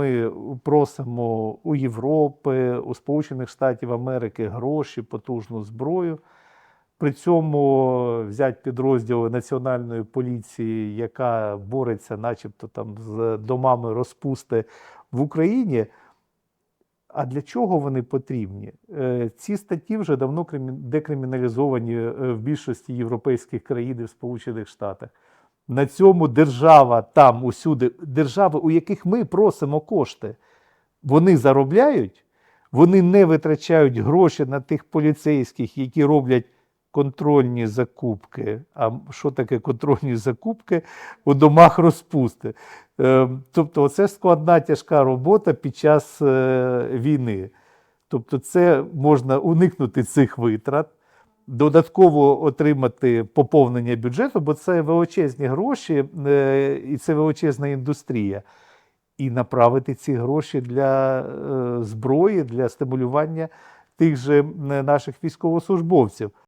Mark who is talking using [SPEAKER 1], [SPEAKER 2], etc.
[SPEAKER 1] ми просимо у Європи, у Сполучених Штатів Америки гроші, потужну зброю. При цьому взяти підрозділи Національної поліції, яка бореться, начебто там з домами розпусти в Україні. А для чого вони потрібні? Е, Ці статті вже давно декриміналізовані е, в більшості європейських країн і в Сполучених Штатах. На цьому держава там усюди, держави, у яких ми просимо кошти, вони заробляють, вони не витрачають гроші на тих поліцейських, які роблять контрольні закупки. А що таке контрольні закупки у домах розпусти? Е, Тобто, це складна тяжка робота під час е, війни. Тобто, це можна уникнути цих витрат, додатково отримати поповнення бюджету, бо це величезні гроші е, і це величезна індустрія. І направити ці гроші для е, зброї, для стимулювання тих же наших військовослужбовців.